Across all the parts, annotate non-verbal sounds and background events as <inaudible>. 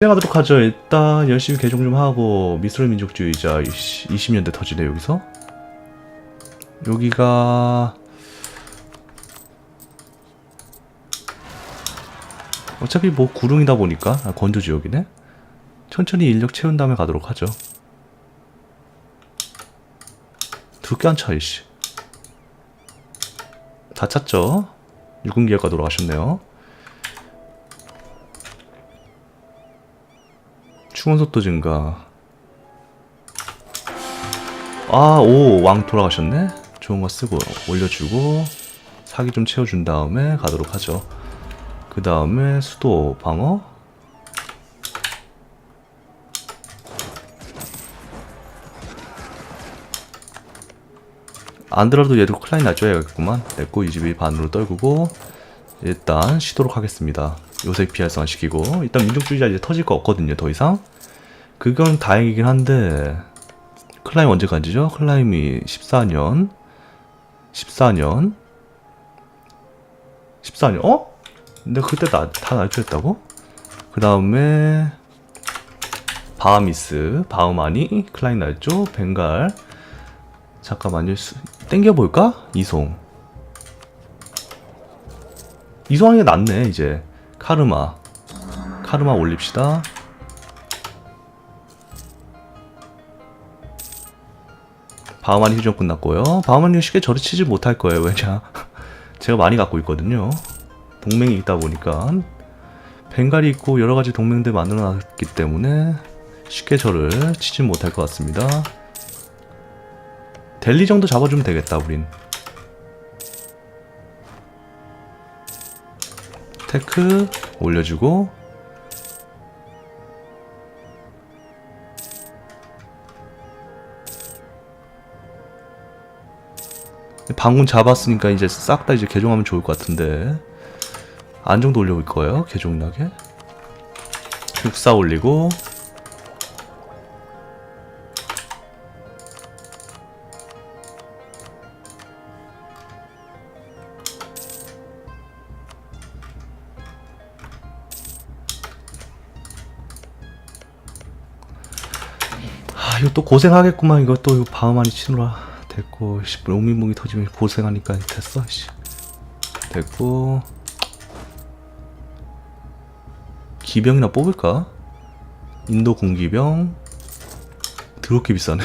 진행하도록 하죠. 일단 열심히 개종 좀 하고 미스럴 민족주의자 20년대 터지네 여기서. 여기가 어차피 뭐 구릉이다 보니까 아, 건조 지역이네. 천천히 인력 채운 다음에 가도록 하죠. 두께 안 차, 이씨. 다 찼죠? 육군기획과 돌아가셨네요. 충원 속도 증가. 아, 오, 왕 돌아가셨네? 좋은 거 쓰고 올려주고, 사기 좀 채워준 다음에 가도록 하죠. 그 다음에 수도 방어. 안 들어도 얘도 클라인 놔줘야겠구만. 냈고 이 집이 반으로 떨구고 일단 쉬도록 하겠습니다. 요새 피할선 시키고 일단 민족주의자 이제 터질 거 없거든요. 더 이상. 그건 다행이긴 한데 클라임 언제 간지죠? 클라임이 14년 14년 14년 어? 근데 그때 나, 다 날조했다고? 그 다음에 바하미스 바흐마니 클라인 날조 벵갈 잠깐만요 수, 땡겨볼까? 이송 이송하는 게 낫네 이제 카르마. 카르마 올립시다. 바흐마니 휴전 끝났고요. 바흐마니 쉽게 저리 치지 못할 거예요. 왜냐? <laughs> 제가 많이 갖고 있거든요. 동맹이 있다 보니까. 벵갈이 있고 여러 가지 동맹들 만들어 놨기 때문에 쉽게 저를 치진 못할 것 같습니다. 델리 정도 잡아주면 되겠다 우린 테크 올려주고 방군 잡았으니까 이제 싹 다 이제 개종하면 좋을 것 같은데 안정도 올려올 거예요 개종나게 육사 올리고 아 이거 또 고생하겠구만. 이거 또 이거 바흐마니 치느라 됐고 씨 롱민봉이 터지면 고생하니까 됐어 씨. 됐고. 기병이나 뽑을까? 인도 공기병. 드럽게 비싸네.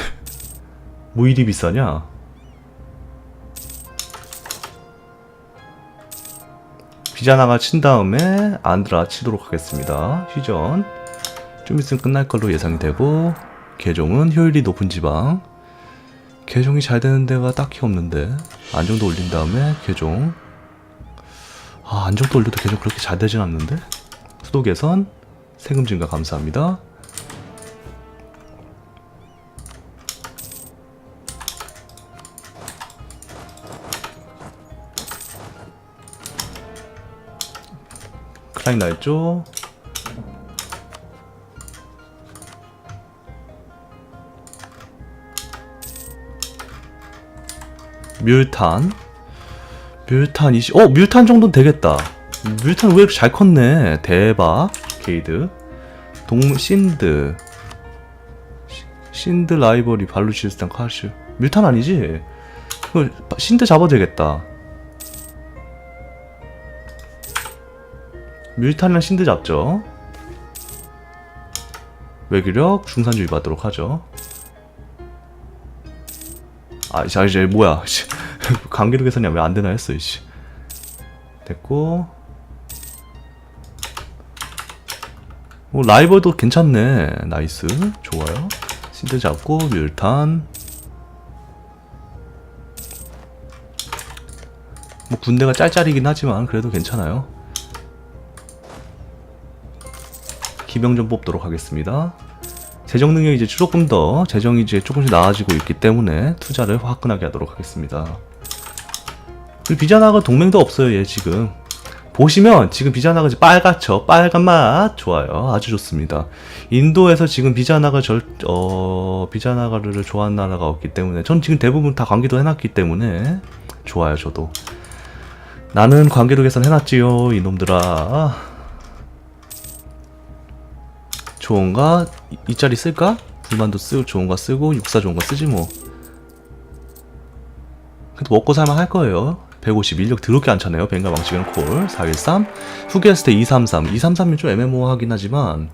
<laughs> 뭐 이리 비싸냐? 비자나가 친 다음에 안드라 치도록 하겠습니다. 휴전. 좀 있으면 끝날 걸로 예상이 되고 개종은 효율이 높은 지방. 개종이 잘 되는 데가 딱히 없는데 안정도 올린 다음에 개종. 아 안정도 올려도 개종 그렇게 잘 되진 않는데? 수도 개선 세금 증가 감사합니다. 클라인 날조 뮬탄? 뮬탄 20, 어 뮬탄 정도는 되겠다. 뮬탄 왜 이렇게 잘 컸네? 대박. 게이드. 동 신드. 시- 신드 라이벌이 발루치스탄 카슈 뮬탄 아니지? 그 신드 잡아도 되겠다. 뮬탄이랑 신드 잡죠. 외교력 중산주의 받도록 하죠. 아, 자, 이제 뭐야. <laughs> 씨. 관계도 계산이 왜 안 되나 했어, 이씨. 됐고. 오, 라이벌도 괜찮네. 나이스. 좋아요. 신드 잡고, 뮬탄. 뭐, 군대가 짤짤이긴 하지만, 그래도 괜찮아요. 기병 좀 뽑도록 하겠습니다. 재정 능력이 이제 조금 더 재정이 이제 조금씩 나아지고 있기 때문에 투자를 화끈하게 하도록 하겠습니다. 그리고 비자나가 동맹도 없어요, 얘 지금. 보시면 지금 비자나가 이제 빨갛죠? 빨간 맛 좋아요. 아주 좋습니다. 인도에서 지금 비자나가 절, 어, 비자나가를 좋아하는 나라가 없기 때문에 전 지금 대부분 다 관계도 해놨기 때문에 좋아요, 저도. 나는 관계도 개선 해놨지요, 이놈들아. 좋은가? 이, 이 자리 쓸까? 불만도 쓰고 좋은가 쓰고 육사 좋은가 쓰지 뭐 그래도 먹고 살만 할 거예요 150 인력 더럽게 안 차네요 벵가 망치기는 콜 413 후기했을 때 233 233이 좀 애매모호하긴 하지만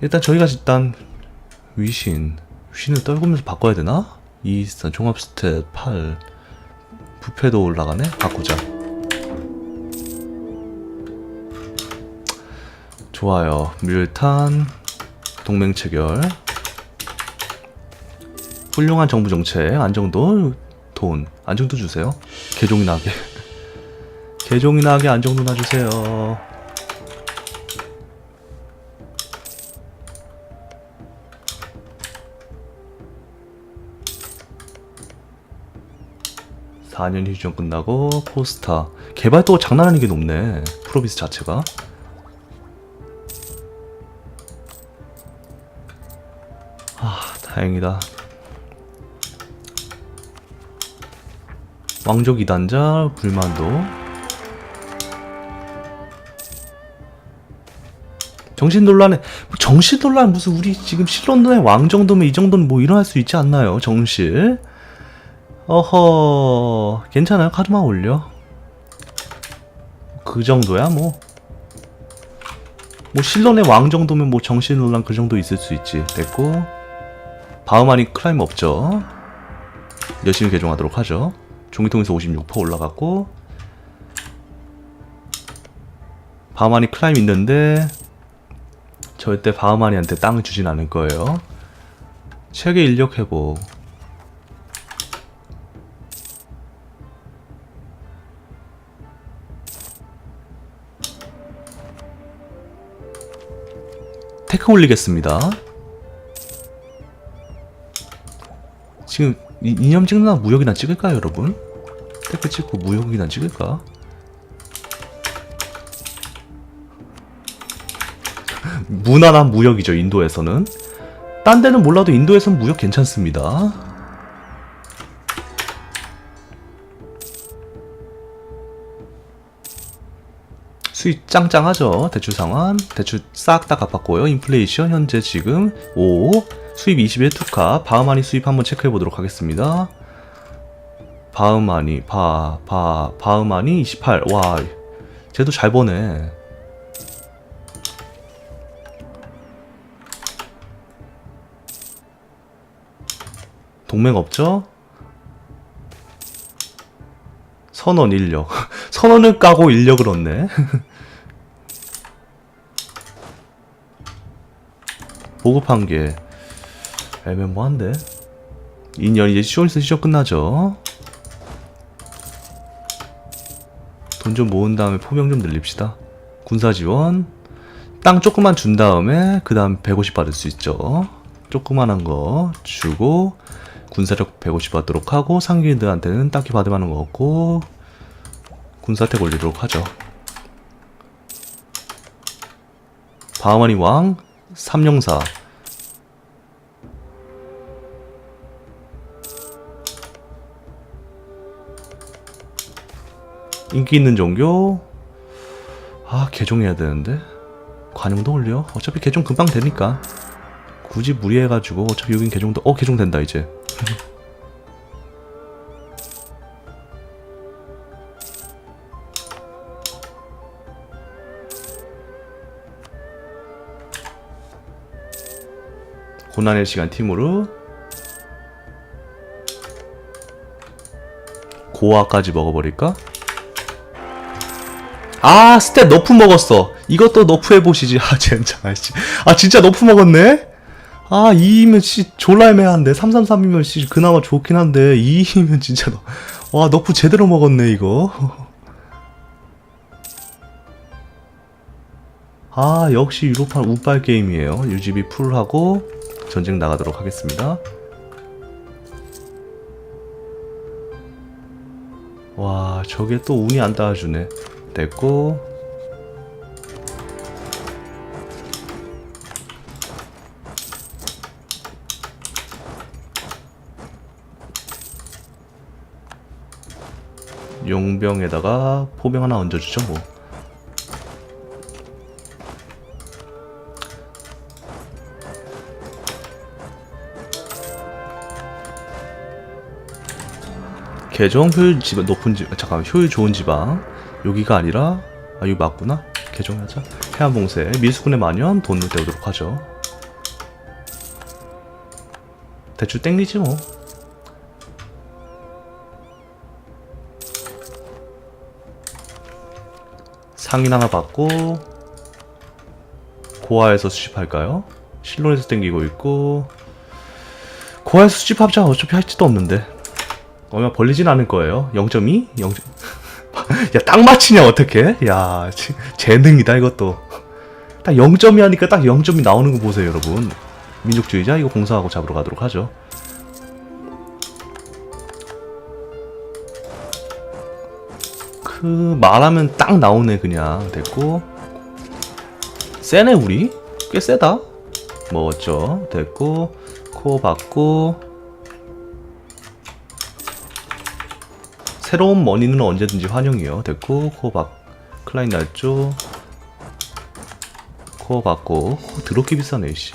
일단 저희가 일단 위신 위신을 떨구면서 바꿔야 되나? 2 종합 스탯 8 부패도 올라가네? 바꾸자 좋아요. 뮬탄 동맹 체결. 훌륭한 정부 정책 안정도 돈 안정도 주세요. 개종이 나게. <laughs> 개종이 나게 안정도 놔주세요. (4년) 휴전 끝나고 포스타. 개발도가 장난 아니게 높네. 프로비스 자체가 다행이다. 왕족 이단자 불만도. 정신 논란에 뭐 정신 논란 무슨 우리 지금 실론의 왕 정도면 이 정도는 뭐 일어날 수 있지 않나요? 정실. 어허 괜찮아요? 카드마 올려. 그 정도야 뭐. 뭐 실론의 왕 정도면 뭐 정신 논란 그 정도 있을 수 있지. 됐고 바흐만이 크라임 없죠? 열심히 개종하도록 하죠. 종이통에서 56% 올라갔고 바흐만이 클라임 있는데 절대 바흐만이한테 땅을 주진 않을 거예요. 체계 인력 회복. 테크 올리겠습니다 지금 이, 이념 찍나 무역이나 찍을까요 여러분? 테크 찍고 무역이나 찍을까? <laughs> 무난한 무역이죠 인도에서는 딴 데는 몰라도 인도에선 무역 괜찮습니다 수익 짱짱하죠 대출 상환 대출 싹 다 갚았고요 인플레이션 현재 지금 5 수입 21 투카 바흐마니 수입 한번 체크해 보도록 하겠습니다. 바흐마니 바 바 바흐마니 28 와 쟤도 잘 버네. 동맹 없죠? 선원 인력. <laughs> 선원을 까고 인력을 얻네. <laughs> 보급한 게 애매모한데? 인연 이제 시원 있으 시험 끝나죠. 돈 좀 모은 다음에 포명 좀 늘립시다. 군사 지원. 땅 조금만 준 다음에 그 다음 150 받을 수 있죠. 조그만한 거 주고 군사력 150 받도록 하고 상기인들한테는 딱히 받을 만한 거 없고 군사택 올리도록 하죠. 바하마니 왕 304 인기 있는 종교? 아 개종해야 되는데? 관용도 올려? 어차피 개종 금방 되니까. 굳이 무리해가지고 어차피 여긴 개종도 어 개종 된다 이제. <laughs> 고난의 시간 팀으로 고아까지 먹어버릴까? 아 스탯 너프 먹었어. 이것도 너프 해보시지. 아 진짜 아씨 아 진짜 너프 먹었네? 아 2이면 씨 졸라 애매한데. 333이면 씨 그나마 좋긴 한데. 2이면 진짜 너, 와 너프 제대로 먹었네 이거. <laughs> 아 역시 유로판 운빨 게임이에요. UGB 풀하고 전쟁 나가도록 하겠습니다. 와 저게 또 운이 안 따라주네 됐고. 용병에다가 포병 하나 얹어주죠 뭐. 계정 효율 지방 높은 지 아, 잠깐만 효율 좋은 지방. 여기가 아니라 아 여기 맞구나. 개정하자. 해안봉쇄. 미수군의 만연 돈을 떼오도록 하죠. 대충 땡기지 뭐. 상인 하나 받고 고아에서 수집할까요? 실론에서 땡기고 있고 고아에서 수집하자. 어차피 할 짓도 없는데. 얼마 벌리진 않을 거예요. 0.2? 0. 야 딱 맞히냐 어떻게? 야 지- 재능이다 이것도. 딱 0점이 하니까 딱 0점이 나오는 거 보세요 여러분. 민족주의자 이거 공사하고 잡으러 가도록 하죠. 그 말하면 딱 나오네 그냥. 됐고. 세네 우리? 꽤 세다. 먹었죠 됐고. 코 받고 새로운 머니는 언제든지 환영이요. 됐고 코받 클라인 날조 코 받고. 어, 드럽게 비싸네 씨.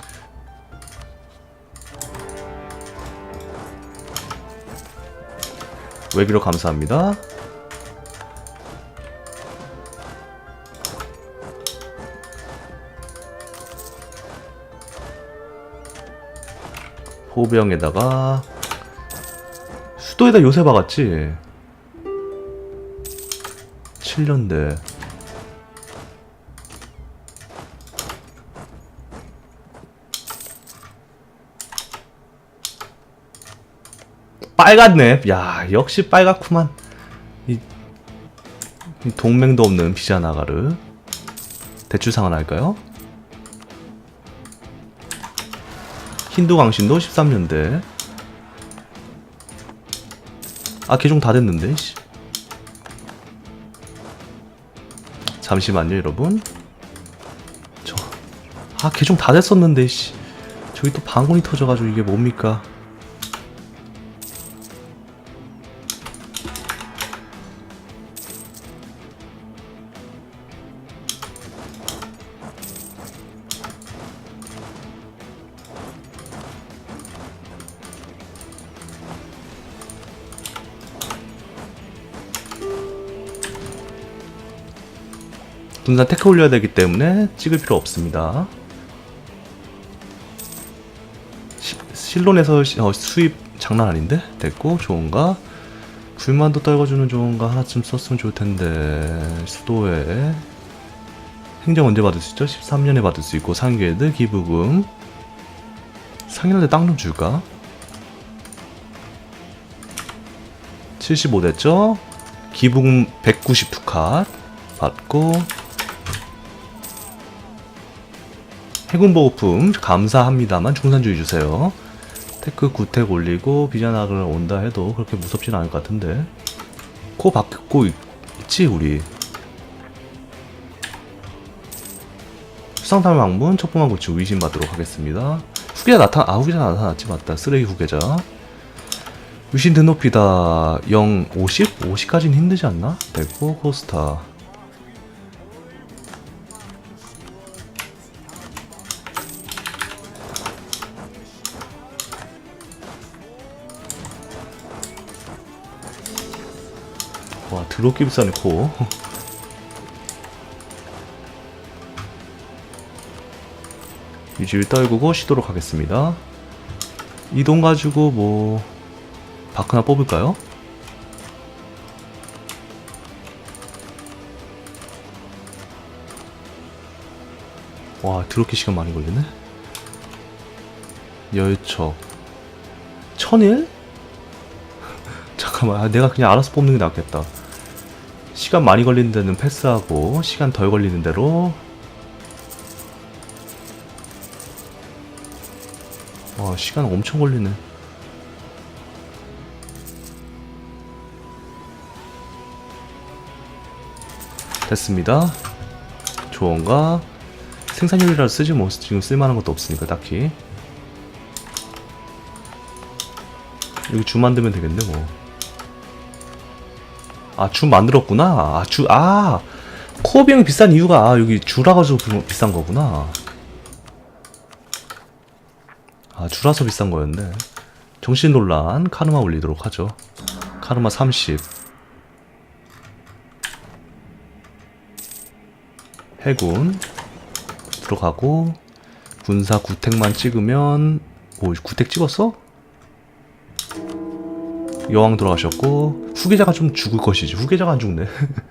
외기로 감사합니다. 호병에다가 수도에다 요새 박았지 7년대 빨갛네 야 역시 빨갛구만 이, 이 동맹도 없는 비자나가르 대출 상환 할까요? 힌두 강신도 13년대 아 개종 다 됐는데 씨. 잠시만요 여러분 저 아 개종 다 됐었는데 씨. 저기 또 방문이 터져가지고 이게 뭡니까 분산 테크 올려야 되기 때문에 찍을 필요 없습니다. 시- 실론에서 시- 어, 수입 장난 아닌데? 됐고 좋은가? 불만도 떨궈주는 좋은가 하나쯤 썼으면 좋을 텐데 수도에 행정 언제 받을 수 있죠? 13년에 받을 수 있고 상계드 기부금 상인한테 땅 좀 줄까? 75 됐죠? 기부금 192칸 받고 해군 보호품 감사합니다만 중산주의 주세요. 테크 구택 올리고 비자나를 온다 해도 그렇게 무섭진 않을 것 같은데. 코 박고 있, 있지 우리. 수상탐 방문 첩보만 고치고 위신 받도록 하겠습니다. 후계자 나타 아 후계자 나타났지 맞다. 쓰레기 후계자. 유신 등높이다. 0 50 50까지는 힘들지 않나? 됐고 코스타 와 드럽게 비싸네 코. <laughs> 유지를 떨구고 쉬도록 하겠습니다. 이동 가지고 뭐 바크나 뽑을까요? 와 드럽게 시간 많이 걸리네. 열척. 천일? <laughs> 잠깐만 아, 내가 그냥 알아서 뽑는 게 낫겠다 시간 많이 걸리는 데는 패스하고 시간 덜 걸리는 대로 와 시간 엄청 걸리네. 됐습니다. 좋은가 생산율이라 쓰지 뭐 지금 쓸만한 것도 없으니까 딱히. 여기 주 만들면 되겠네 뭐 아, 주 만들었구나. 아, 주, 아! 코어 비용이 비싼 이유가, 아, 여기 주라가지고 비- 비싼 거구나. 아, 주라서 비싼 거였네. 정신 논란, 카르마 올리도록 하죠. 카르마 30 해군 들어가고 군사 구택만 찍으면 오 구택 찍었어? 여왕 들어가셨고 후계자가 좀 죽을 것이지 후계자가 안 죽네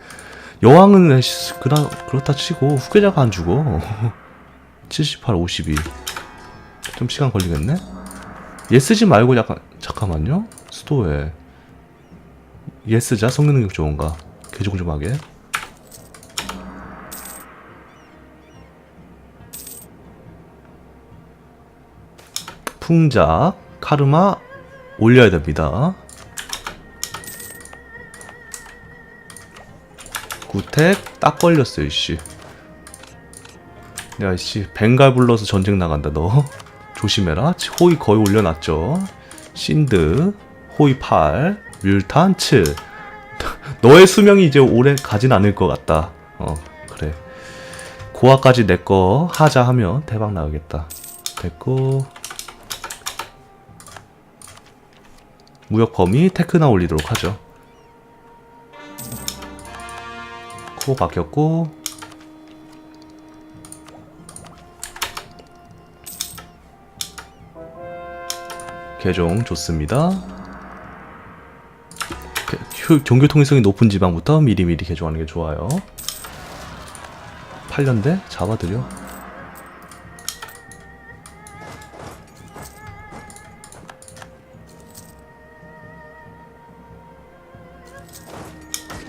<laughs> 여왕은 씨, 그라, 그렇다 치고 후계자가 안 죽어 <laughs> 78, 52. 좀 시간 걸리겠네? 얘 쓰지 말고 약간, 잠깐만요. 수도에. 얘 쓰자. 성능 능력 좋은가. 개종 좀 하게. 풍자, 카르마 올려야 됩니다. 구택 딱 걸렸어요, 씨. 야, 씨, 벵갈 불러서 전쟁 나간다, 너. <laughs> 조심해라. 호의 거의 올려놨죠. 신드, 호의 8, 뮬탄 7. <laughs> 너의 수명이 이제 오래 가진 않을 것 같다. 어, 그래. 고아까지 내 거 하자 하면 대박 나겠다. 됐고. 무역 범위 테크나 올리도록 하죠. 코 바뀌었고 개종 좋습니다. 경교 통일성이 높은 지방부터 미리미리 개종하는 게 좋아요. 8년대 잡아드려.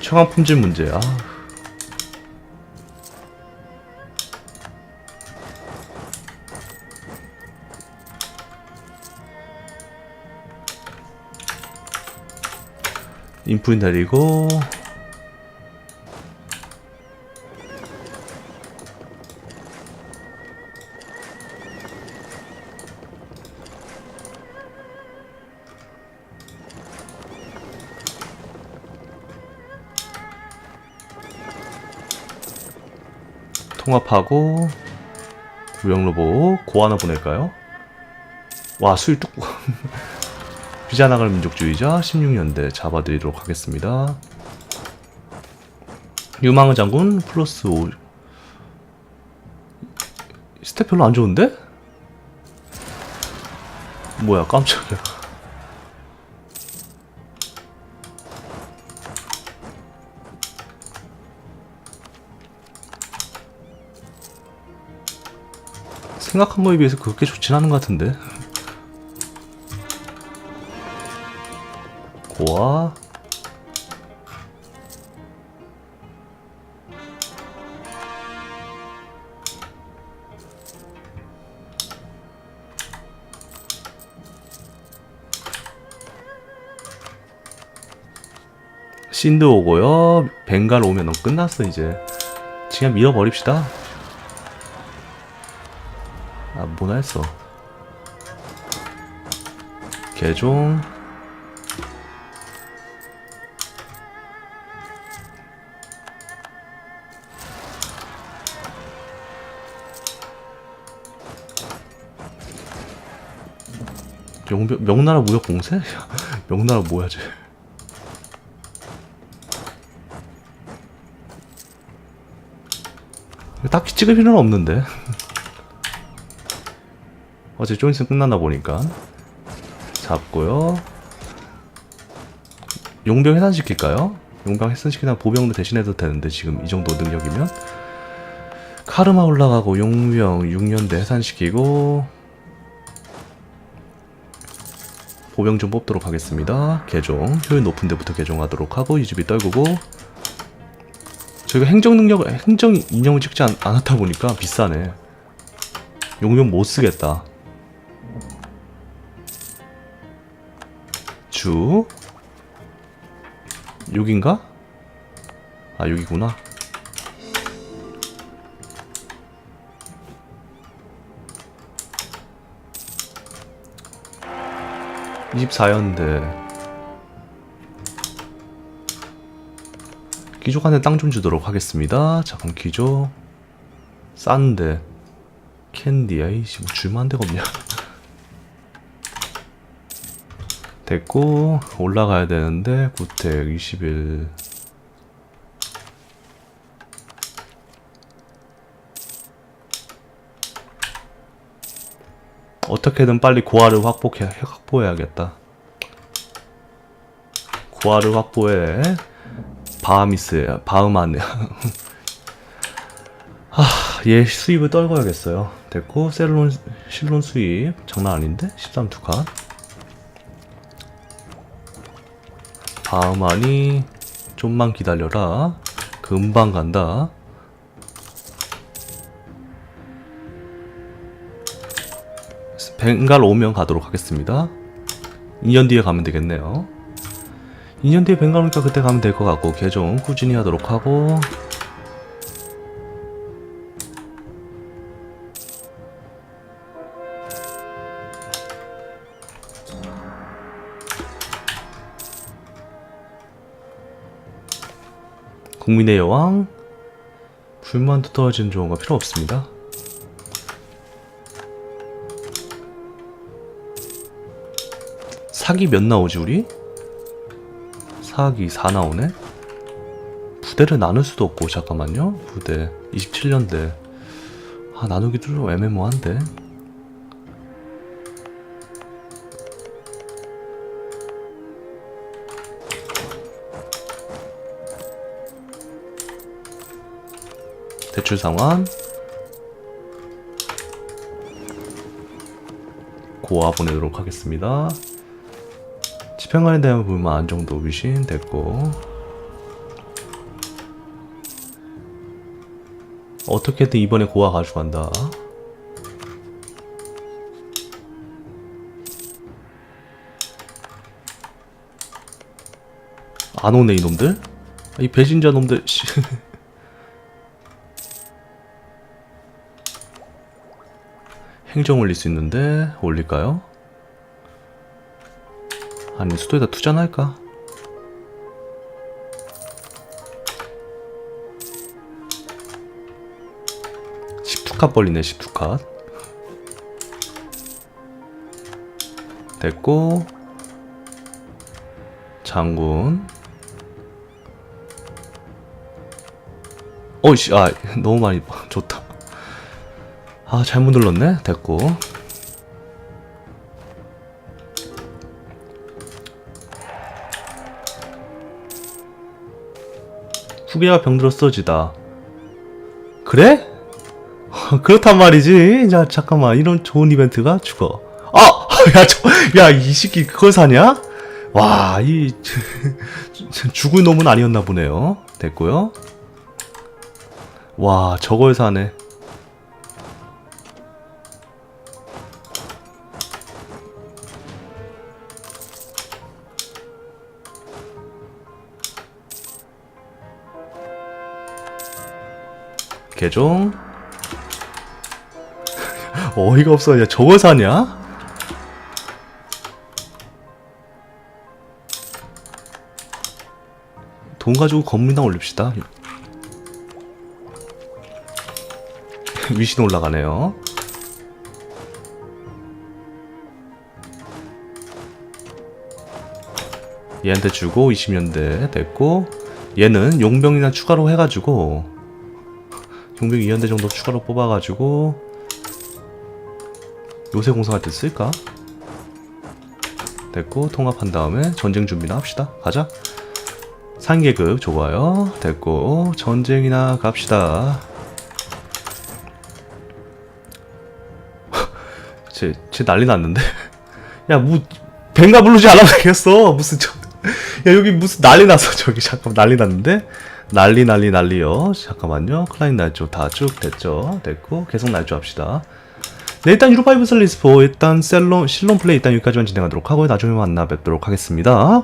청한 품질 문제야. 인프인 내리고 통합하고 무역로보 고 하나 보낼까요? 와 수일 뚝 <laughs> 비자나갈 민족주의자 16년대 잡아드리도록 하겠습니다. 유망의 장군 플러스 5 스텝 별로 안 좋은데? 뭐야 깜짝이야 생각한 거에 비해서 그렇게 좋진 않은 것 같은데 고아 신드 오고요. 벵갈 오면 넌 끝났어 이제. 그냥 밀어버립시다. 아 뭐나 했어? 개종 명, 명나라 무역 공세? 명나라 뭐야 쟤? 딱히 찍을 필요는 없는데. 어제 좀 있으면 끝났나 보니까. 잡고요. 용병 해산시킬까요? 용병 해산시키나 보병도 대신해도 되는데 지금 이 정도 능력이면. 카르마 올라가고 용병 6년대 해산시키고 보병 좀 뽑도록 하겠습니다. 개종. 효율 높은 데부터 개종하도록 하고 유지비 떨구고. 저희가 행정 능력 행정 인형을 찍지 않, 않았다 보니까 비싸네. 용병 못 쓰겠다. 주? 6인가? 아 6이구나 (24연대) 귀족한테 땅 좀 주도록 하겠습니다. 잠깐 귀족. 싼데. 캔디 아이씨 뭐 줄만 한 데가 없냐. <laughs> 됐고 올라가야 되는데 구택 21 어떻게든 빨리 고아를 확보해, 확보해야겠다. 고아를 확보해. 바하미스, 바흐만. 하, 얘 수입을 떨궈야겠어요. 됐고, 셀론, 실론 수입. 장난 아닌데? 13투칸. 바흐만이 좀만 기다려라. 금방 간다. 벵갈 오면 가도록 하겠습니다. 2년 뒤에 가면 되겠네요. 2년 뒤에 벵갈 오니까 그때 가면 될 것 같고 개종 꾸준히 하도록 하고 국민의 여왕 불만 두터워지는 조언가 필요 없습니다. 사기 몇 나오지 우리? 사기 4 나오네? 부대를 나눌 수도 없고 잠깐만요. 부대. 27년대. 아 나누기도 좀 애매모한데. 대출 상환. 고아 보내도록 하겠습니다 집행관에 대한 부분 안정도 위신 됐고 어떻게든 이번에 고아 가져간다 안 오네 이놈들 이 배신자 놈들 씨. <laughs> 행정 올릴 수 있는데 올릴까요? 아니 수도에다 투자나 할까? 십투 벌리네 십투 컷 됐고 장군. 어이씨 아 <laughs> 너무 많이 <laughs> 좋다. 아 잘못 눌렀네? 됐고 후계가 병들어 쓰러지다. 그래? <laughs> 그렇단 말이지. 자, 잠깐만. 이런 좋은 이벤트가 죽어. 아! <laughs> 야, 저, 야, 이 새끼 그걸 사냐? 와, 이, <laughs> 죽을 놈은 아니었나 보네요. 됐고요. 와, 저걸 사네. 개종 <laughs> 어이가 없어. 야 저걸 사냐? 돈 가지고 건물당 올립시다. <laughs> 위신 올라가네요. 얘한테 주고 20년대 됐고 얘는 용병이나 추가로 해가지고 용병 2연대 정도 추가로 뽑아가지고 요새 공성할 때 쓸까? 됐고 통합한 다음에 전쟁 준비나 합시다. 가자. 상계급 좋아요. 됐고 전쟁이나 갑시다. <laughs> 쟤, 쟤 난리 났는데? <laughs> 야 뭐 뱅가 부르지 않아도 되겠어. 무슨 저, <laughs> 야 여기 무슨 난리 났어 저기 잠깐 난리 났는데 난리 난리 난리요. 잠깐만요. 클라인 날조 다 쭉 됐죠? 됐고 계속 날조 합시다. 네 일단 유로5 슬리스포. 일단 셀론 실론 플레이 일단 여기까지만 진행하도록 하고 나중에 만나 뵙도록 하겠습니다